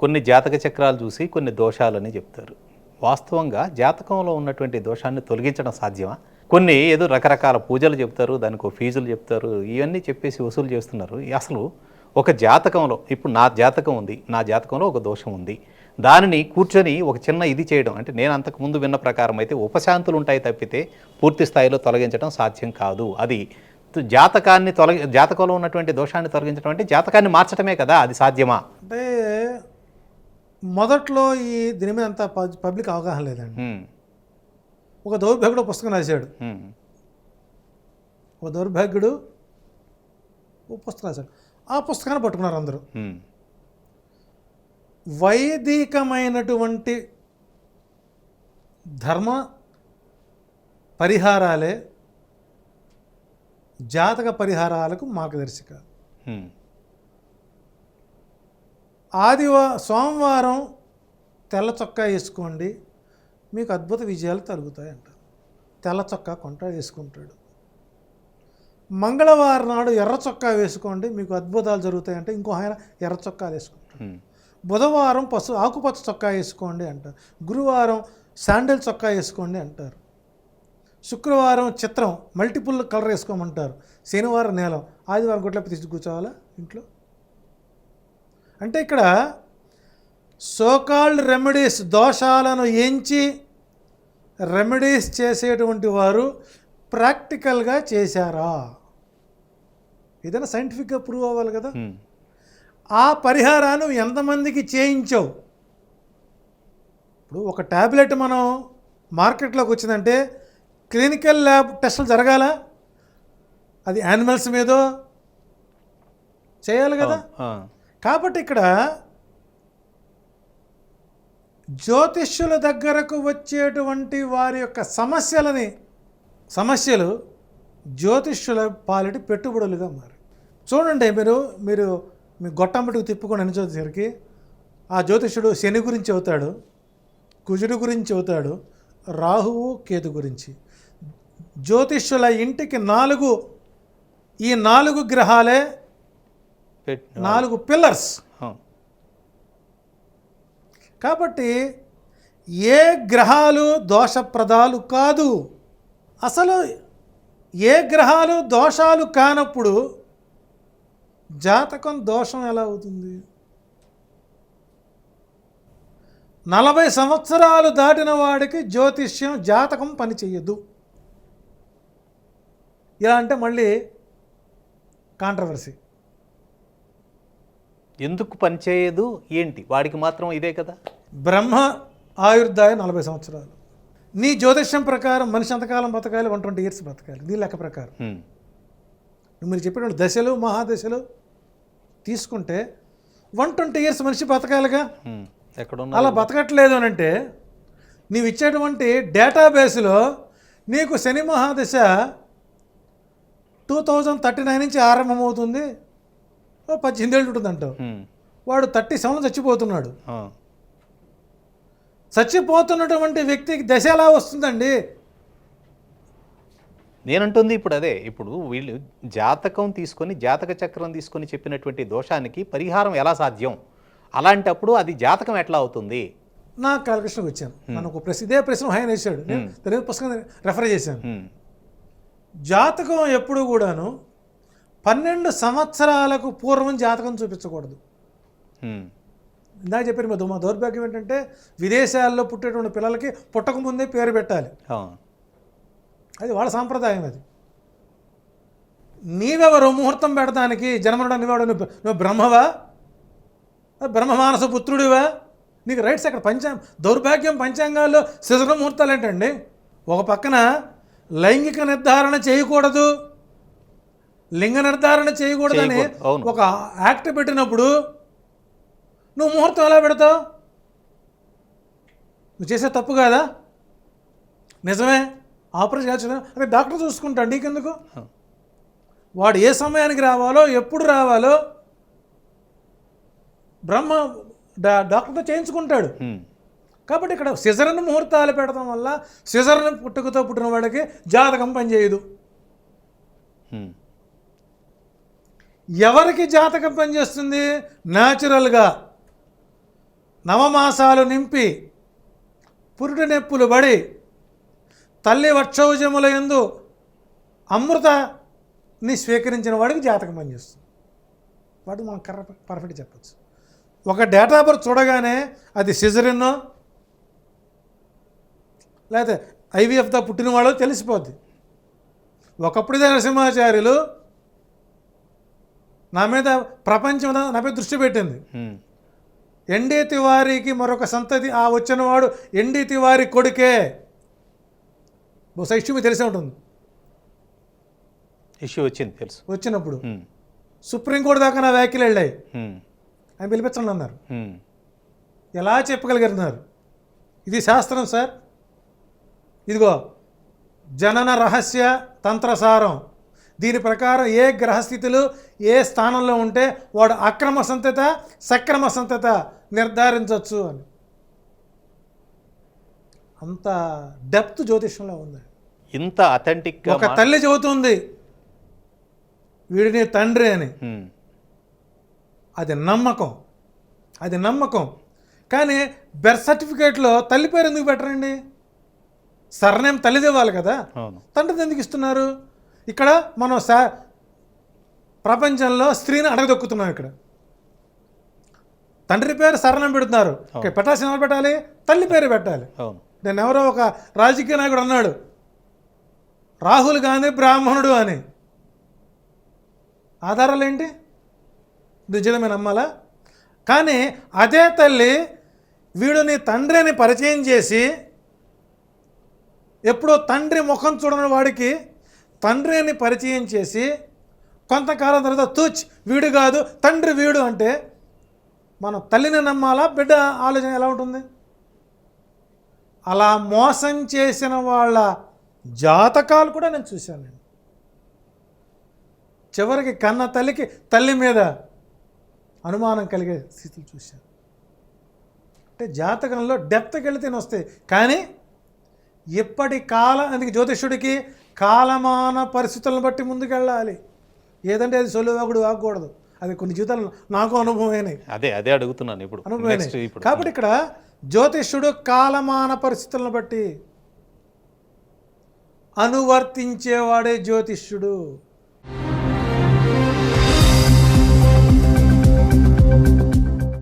కొన్ని జాతక చక్రాలు చూసి కొన్ని దోషాలని చెప్తారు. వాస్తవంగా జాతకంలో ఉన్నటువంటి దోషాన్ని తొలగించడం సాధ్యమా? కొన్ని ఏదో రకరకాల పూజలు చెప్తారు దానికి ఫీజులు చెప్తారు ఇవన్నీ చెప్పేసి వసూలు చేస్తున్నారు. అసలు ఒక జాతకంలో ఇప్పుడు నా జాతకం ఉంది నా జాతకంలో ఒక దోషం ఉంది. దానిని కూర్చొని ఒక చిన్న ఇది చేయడం అంటే నేను అంతకు ముందు విన్న ప్రకారం అయితే ఉపశాంతులు ఉంటాయి తప్పితే పూర్తి స్థాయిలో తొలగించడం సాధ్యం కాదు. అది జాతకాన్ని తొలగి జాతకంలో ఉన్నటువంటి దోషాన్ని తొలగించడం అంటే జాతకాన్ని మార్చడమే కదా అది సాధ్యమా? అంటే మొదట్లో ఈ దీని మీద అంత పబ్- పబ్లిక్ అవగాహన లేదండి. ఒక దౌర్భాగ్యుడు పుస్తకం రాశాడు. ఒక దౌర్భాగ్యుడు ఓ పుస్తకం రాశాడు ఆ పుస్తకాన్ని పట్టుకున్నారు అందరూ. వైదికమైనటువంటి ధర్మ పరిహారాలే జాతక పరిహారాలకు మార్గదర్శకాలు హ్మ్. ఆదివా సోమవారం తెల్ల చొక్కా వేసుకోండి. మీకు అద్భుత విజయాలు కలుగుతాయి అంట తెల్ల చొక్కా కొంట వేసుకుంటాడు. మంగళవారం నాడు ఎర్ర చొక్కా వేసుకోండి. మీకు అద్భుతాలు జరుగుతాయంటే. ఇంకో ఆయన ఎర్ర చొక్కాలు వేసుకుంటాడు. బుధవారం పసు ఆకుపచ్చ చొక్కా వేసుకోండి అంటారు. గురువారం శాండిల్ చొక్కా వేసుకోండి అంటారు. శుక్రవారం చిత్రం మల్టిపుల్ కలర్ వేసుకోమంటారు. శనివారం నీలం. ఆదివారం గుట్ల తీసి కూర్చోవాలా ఇంట్లో? అంటే ఇక్కడ సోకాల్డ్ రెమెడీస్ దోషాలను ఎంచి రెమెడీస్ చేసేటువంటి వారు ప్రాక్టికల్గా చేశారా? ఏదైనా సైంటిఫిక్గా ప్రూవ్ అవ్వాలి కదా. ఆ పరిహారాన్ని ఎంతమందికి చేయించావు? ఇప్పుడు ఒక ట్యాబ్లెట్ మనం మార్కెట్లోకి వచ్చిందంటే క్లినికల్ ల్యాబ్ టెస్టులు జరగాల? అది యానిమల్స్ మీదో చేయాలి కదా. కాబట్టి ఇక్కడ జ్యోతిష్యుల దగ్గరకు వచ్చేటువంటి వారి యొక్క సమస్యలని సమస్యలు జ్యోతిష్యుల పాలిటి పెట్టుబడులుగా మారి చూడండి మీరు మీరు మీ గొట్టంబటికి తిప్పుకొని అనిచేసరికి ఆ జ్యోతిష్యుడు శని గురించి అవుతాడు కుజుడు గురించి అవుతాడు రాహువు కేతు గురించి. జ్యోతిష్యుల ఇంటికి నాలుగు ఈ నాలుగు గ్రహాలే నాలుగు పిల్లర్స్. కాబట్టి ఏ గ్రహాలు దోషప్రదాలు కాదు. అసలు ఏ గ్రహాలు దోషాలు కానప్పుడు జాతకం దోషం ఎలా అవుతుంది? నలభై సంవత్సరాలు దాటిన వాడికి జ్యోతిష్యం జాతకం పని చెయ్యదు. ఇలా అంటే మళ్ళీ కాంట్రవర్సీ ఎందుకు పనిచేయదు ఏంటి? వాడికి మాత్రం ఇదే కదా? బ్రహ్మ ఆయుర్దాయం నలభై సంవత్సరాలు. నీ జ్యోతిష్యం ప్రకారం మనిషి ఎంతకాలం బతకాలి? వన్ ట్వంటీ ఇయర్స్ బతకాలి. నీ లెక్క ప్రకారం. మీరు చెప్పిన దశలు మహాదశలు తీసుకుంటే వన్ ట్వంటీ ఇయర్స్ మనిషి బతకాలిగా? అలా బతకట్లేదు అని అంటే నీవు ఇచ్చేటువంటి డేటాబేస్లో నీకు శని మహాదశ టూ థౌజండ్ థర్టీ నైన్ నుంచి ఆరంభమవుతుంది. ఓ పద్దెనిమిది ఏళ్ళు ఉంటుంది అంటావు. వాడు థర్టీ సెవెన్ చచ్చిపోతున్నాడు. చచ్చిపోతున్నటువంటి వ్యక్తికి దశ ఎలా వస్తుందండి? నేనంటుంది ఇప్పుడు అదే ఇప్పుడు వీళ్ళు జాతకం తీసుకొని జాతక చక్రం తీసుకొని చెప్పినటువంటి దోషానికి పరిహారం ఎలా సాధ్యం? అలాంటప్పుడు అది జాతకం ఎట్లా అవుతుంది? నా కాలకృష్ణకి వచ్చాను. నన్ను ఒక ప్రశ్న ఇదే ప్రశ్న ఆయన వేశాడు. నేను మీద పుస్తకం రెఫర్ చేశాను. జాతకం ఎప్పుడు కూడాను పన్నెండు సంవత్సరాలకు పూర్వం జాతకం చూపించకూడదు. ఇందాక చెప్పాను మా మా దౌర్భాగ్యం ఏంటంటే విదేశాల్లో పుట్టేటువంటి పిల్లలకి పుట్టక ముందే పేరు పెట్టాలి. అది వాళ్ళ సాంప్రదాయం అది. నీవెవరు ముహూర్తం పెడతానికి జన్మనుడు నీవాడు నువ్వు నువ్వు బ్రహ్మవా? బ్రహ్మమానస పుత్రుడివా? నీకు రైట్స్ అక్కడ పంచా దౌర్భాగ్యం పంచాంగాల్లో శిశుర ముహూర్తాలు ఏంటండి? ఒక పక్కన లైంగిక నిర్ధారణ చేయకూడదు. లింగ నిర్ధారణ చేయకూడదని. ఒక యాక్ట్ పెట్టినప్పుడు నువ్వు ముహూర్తం ఎలా పెడతావు? నువ్వు చేసే తప్పు కాదా? నిజమే? ఆపరేషన్ చేయాల్సిన అదే డాక్టర్ చూసుకుంటాడు నీకెందుకు? వాడు ఏ సమయానికి రావాలో ఎప్పుడు రావాలో బ్రహ్మ డా డాక్టర్తో చేయించుకుంటాడు. కాబట్టి ఇక్కడ సిజరన్ ముహూర్తాలు పెడతాం వల్ల సిజరన్ పుట్టుకతో పుట్టిన వాడికి జాతకం పనిచేయదు. ఎవరికి జాతకం పనిచేస్తుంది? న్యాచురల్గా. నవమాసాలు నింపి పురుడు నెప్పులు బడి తల్లి వక్షౌజముల ఎందు అమృతని స్వీకరించిన వాడికి జాతకం పనిచేస్తుంది. వాడు మనం కర్ర పర్ఫెక్ట్ చెప్పచ్చు. ఒక డేటా బర్త్ చూడగానే అది సిజరిన్నో లేకపోతే ఐవీఎఫ్తో పుట్టిన వాళ్ళు తెలిసిపోద్ది. ఒకప్పుడు నరసింహాచార్యులు నా మీద ప్రపంచం నా మీద దృష్టి పెట్టింది. ఎన్డీ తివారీకి మరొక సంతతి ఆ వచ్చినవాడు ఎన్డీ తివారీ కొడుకే. బహుశా ఇష్యూ మీకు తెలిసే ఉంటుంది. ఇష్యూ వచ్చింది తెలుసు. వచ్చినప్పుడు. సుప్రీంకోర్టు దాకా నా వ్యాఖ్యలు వెళ్ళాయి. ఆయన పిలిపించండి అన్నారు. ఎలా చెప్పగలిగారు ఇది శాస్త్రం సార్. ఇదిగో జనన రహస్య తంత్రసారం. దీని ప్రకారం ఏ గ్రహస్థితులు ఏ స్థానంలో ఉంటే వాడు అక్రమ సంతత సక్రమ సంతత నిర్ధారించవచ్చు అని. అంత డెప్త్ జ్యోతిష్యంలో ఉంది. ఇంత అథెంటిక్గా ఒక తల్లి చెబుతుంది వీడిని తండ్రి అని. అది నమ్మకం. అది నమ్మకం. కానీ బెర్త్ సర్టిఫికేట్లో తల్లి పేరు ఎందుకు పెట్టరండి? సర్నేమ్ తల్లిది ఇవ్వాలి కదా? తండ్రిది ఎందుకు ఇస్తున్నారు? ఇక్కడ మనం సా ప్రపంచంలో స్త్రీని అడగదొక్కుతున్నాం ఇక్కడ. తండ్రి పేరు సరణం పెడుతున్నారు. ఓకే, పెట్టాల్సిన ఎవరు పెట్టాలి తల్లి పేరు పెట్టాలి. నేను ఎవరో ఒక రాజకీయ నాయకుడు అన్నాడు. రాహుల్ గాంధీ బ్రాహ్మణుడు అని. ఆధారాలు ఏంటి? నిజమే నమ్మాలా? కానీ అదే తల్లి వీడు నీ తండ్రిని పరిచయం చేసి ఎప్పుడో తండ్రి ముఖం చూడని వాడికి తండ్రి అని పరిచయం చేసి కొంతకాలం తర్వాత తూచ్ వీడు కాదు తండ్రి వీడు అంటే మనం తల్లిని నమ్మాలా? బిడ్డ ఆలోచన ఎలా ఉంటుంది? అలా మోసం చేసిన వాళ్ళ జాతకాలు కూడా నేను చూశాను నేను. చివరికి కన్న తల్లికి తల్లి మీద అనుమానం కలిగే స్థితులు చూశాను. అంటే జాతకంలో డెప్త్కి వెళితేనే వస్తాయి. కానీ ఇప్పటి కాలం అందుకే జ్యోతిష్యుడికి కాలమాన పరిస్థితులను బట్టి ముందుకెళ్ళాలి. ఏదంటే అది సొలువాగుడు ఆగకూడదు అది కొన్ని జీవితాలు నాకు అనుభవమైనవి. అదే అదే అడుగుతున్నాను ఇప్పుడు. అనుభవమైనవి. ఇప్పుడు. కాబట్టి ఇక్కడ జ్యోతిష్యుడు కాలమాన పరిస్థితులను బట్టి అనువర్తించేవాడే జ్యోతిష్యుడు.